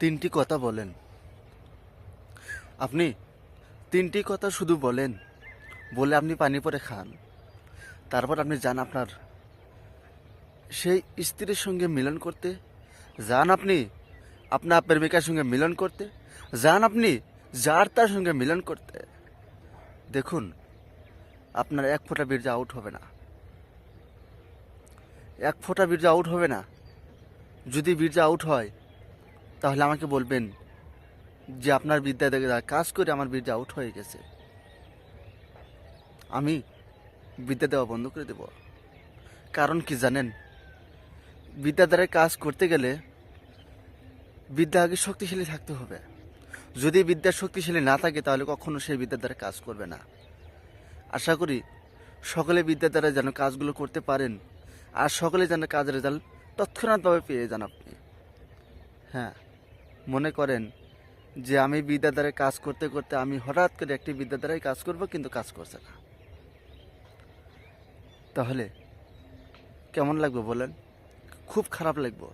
তিনটি কথা বলেন। আপনি তিনটি কথা শুধু বলেন, বলে আপনি পানি পরে খান। তারপর আপনি যান আপনার সেই স্ত্রীর সঙ্গে মিলন করতে। যান আপনি আপনার প্রেমিকার সঙ্গে মিলন করতে। যান আপনি যার তার সঙ্গে মিলন করতে। দেখুন, আপনার এক ফোঁটা বীর্য আউট হবে না। এক ফোঁটা বীর্য আউট হবে না। যদি বীর্য আউট হয় তাহলে আমাকে বলবেন যে আপনার বিদ্যা দেখে কাজ করে আমার বিদ্যা আউট হয়ে গেছে। আমি বিদ্যা দেওয়া বন্ধ করে দেব। কারণ কি জানেন? বিদ্যা দ্বারা কাজ করতে গেলে বিদ্যা আগে শক্তিশালী থাকতে হবে। যদি বিদ্যা শক্তিশালী না থাকে, তাহলে কখনো সেই বিদ্যার দ্বারা কাজ করবে না। আশা করি সকলে বিদ্যার দ্বারা যেন কাজগুলো করতে পারেন, আর সকলে যেন কাজের রেজাল্ট তৎক্ষণাৎভাবে পেয়ে যান আপনি। হ্যাঁ। মনে করেন যে আমি বিদ্যা দ্বারা কাজ করতে করতে আমি হঠাৎ করে একটি বিদ্যা দ্বারাই কাজ করব, কিন্তু কাজ করছে না। তাহলে কেমন লাগবে বলেন? খুব খারাপ লাগবে।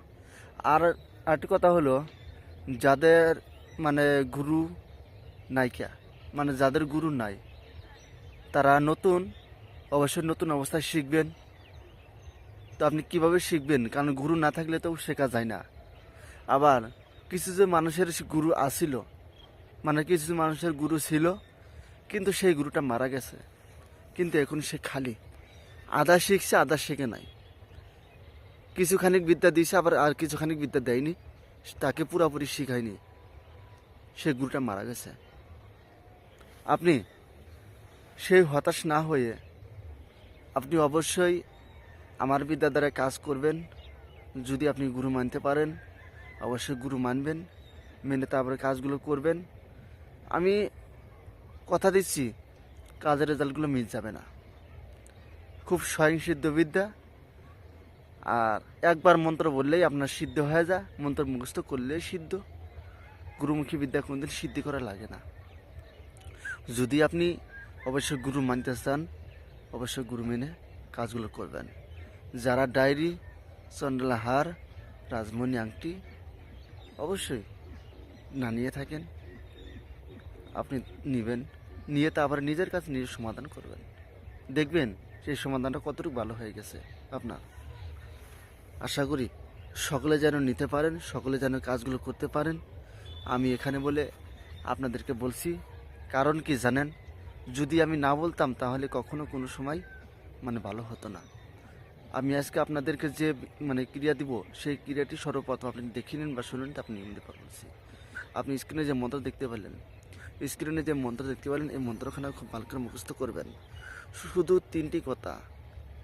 আর আরেকটি কথা হলো, যাদের মানে গুরু নাইকা মানে যাদের গুরু নাই, তারা নতুন, অবশ্যই নতুন অবস্থায় শিখবেন। তো আপনি কীভাবে শিখবেন? কারণ গুরু না থাকলে তো শেখা যায় না। আবার কিছু যে মানুষের গুরু আসিল মানে কিছু মানুষের গুরু ছিল, কিন্তু সেই গুরুটা মারা গেছে। কিন্তু এখন সে খালি। আধা শিখছে, আধা শেখে নাই। কিছুখানিক বিদ্যা দিয়েছে, আবার আর কিছুখানিক বিদ্যা দেয়নি। তাকে পুরাপুরি শিখায়নি। সে গুরুটা মারা গেছে। আপনি সেই হতাশ না হয়ে আপনি অবশ্যই আমার বিদ্যা দ্বারা কাজ করবেন, যদি আপনি গুরু মানতে পারেন। অবশ্যই গুরু মানবেন, মেনে তারপরে কাজগুলো করবেন। আমি কথা দিচ্ছি, কাজের রেজাল্টগুলো মিস যাবে না। খুব স্বয়ংসিদ্ধ বিদ্যা। আর একবার মন্ত্র বললেই আপনার সিদ্ধ হয়ে যায়, মন্ত্র মুখস্থ করলেই সিদ্ধ। গুরুমুখী বিদ্যা কোনোদিন সিদ্ধি করা লাগে না। যদি আপনি অবশ্যই গুরু মানতে চান, অবশ্যই গুরু মেনে কাজগুলো করবেন। যারা ডায়েরি চন্ডলা হার রাজমণি আংটি অবশ্যই। না, নিয়ে থাকেন। আপনি নেবেন। নিয়ে তা আবার নিজের কাছে নিজের সমাধান করবেন। দেখবেন সেই সমাধানটা কতটুকু ভালো হয়ে গেছে আপনার। আশা করি সকলে যেন নিতে পারেন, সকলে যেন কাজগুলো করতে পারেন। আমি এখানে বলে আপনাদেরকে বলছি, কারণ কি জানেন? যদি আমি না বলতাম তাহলে কখনো কোনো সময় মানে ভালো হতো না। আমি আজকে আপনাদেরকে যে মানে ক্রিয়া দিব, সেই ক্রিয়াটি সর্বপ্রথম আপনি দেখে নিন বা শুনুন আপনি দিতে বলছি আপনি স্ক্রিনে যে মন্ত্র দেখতে পেলেন স্ক্রিনে যে মন্ত্র দেখতে পেলেন, এই মন্ত্রখানা খুব ভালো করে মুখস্থ করবেন। শুধু তিনটি কথা,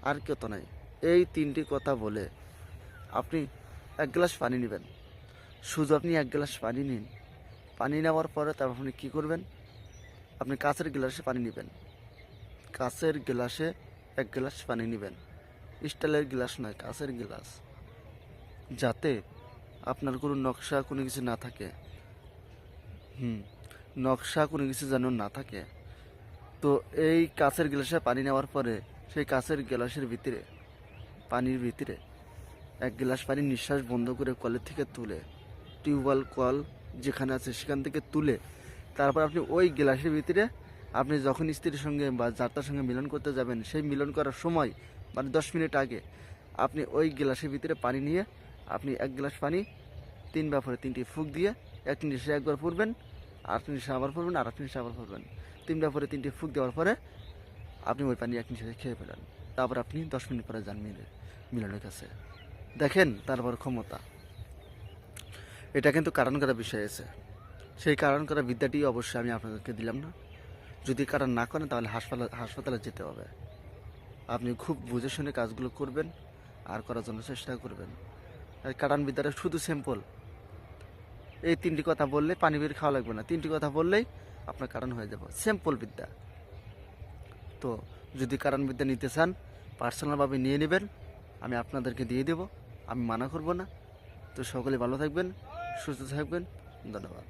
আর কত নাই। এই তিনটি কথা বলে আপনি এক গ্লাস পানি নেবেন। শুধু আপনি এক গ্লাস পানি নিন। পানি নেওয়ার পরে তারপর আপনি কী করবেন? আপনি কাঁচের গ্লাসে পানি নেবেন। কাঁচের গ্লাসে এক গ্লাস পানি নেবেন। স্টিলের গ্লাস নয়, কাঁচের গ্লাস। যাতে আপনার কোনো নকশা কোনো কিছু না থাকে। হুম, নকশা কোনো কিছু যেন না থাকে। তো এই কাঁচের গ্লাসে পানি নেওয়ার পরে সেই কাঁচের গ্লাসের ভিতরে, পানির ভিতরে এক গ্লাস পানি নিঃশ্বাস বন্ধ করে কলের থেকে তুলে, টিউবওয়েল, কল যেখানে আছে সেখান থেকে তুলে, তারপর আপনি ওই গ্লাসের ভিতরে আপনি যখন স্ত্রীর সঙ্গে বা যাত্রার সঙ্গে মিলন করতে যাবেন, সেই মিলন করার সময় মানে দশ মিনিট আগে আপনি ওই গ্লাসের ভিতরে পানি নিয়ে আপনি এক গ্লাস পানি, তিন ব্যাপারে তিনটি ফুক দিয়ে এক নিশে একবার পড়বেন আট নিশে আবার পড়বেন আর আট আবার পড়বেন তিন ব্যাপারে তিনটি ফুক দেওয়ার পরে আপনি ওই পানি এক নিশে খেয়ে ফেলেন। তারপর আপনি দশ মিনিট পরে যান মিলে মিলনের কাছে। দেখেন তারপর ক্ষমতা। এটা কিন্তু কারণ করা বিষয় আছে। সেই কারণ করা বিদ্যাটি অবশ্যই আমি আপনাদেরকে দিলাম না। যদি কারণ না করেন তাহলে হাসপাতালে হাসপাতালে যেতে হবে। আপনি খুব বুঝে শুনে কাজগুলো করবেন আর করার জন্য চেষ্টা করবেন। কারণ বিদ্যাটা শুধু সিম্পল এই তিনটি কথা বললে পানি বের খাওয়া লাগবে না। তিনটি কথা বললেই আপনার কারণ হয়ে যাবে। সিম্পল বিদ্যা। তো যদি কারণ বিদ্যা নিতে চান পার্সোনালভাবে নিয়ে নেবেন, আমি আপনাদেরকে দিয়ে দেব। আমি মানা করব না। তো সকলে ভালো থাকবেন, সুস্থ থাকবেন। ধন্যবাদ।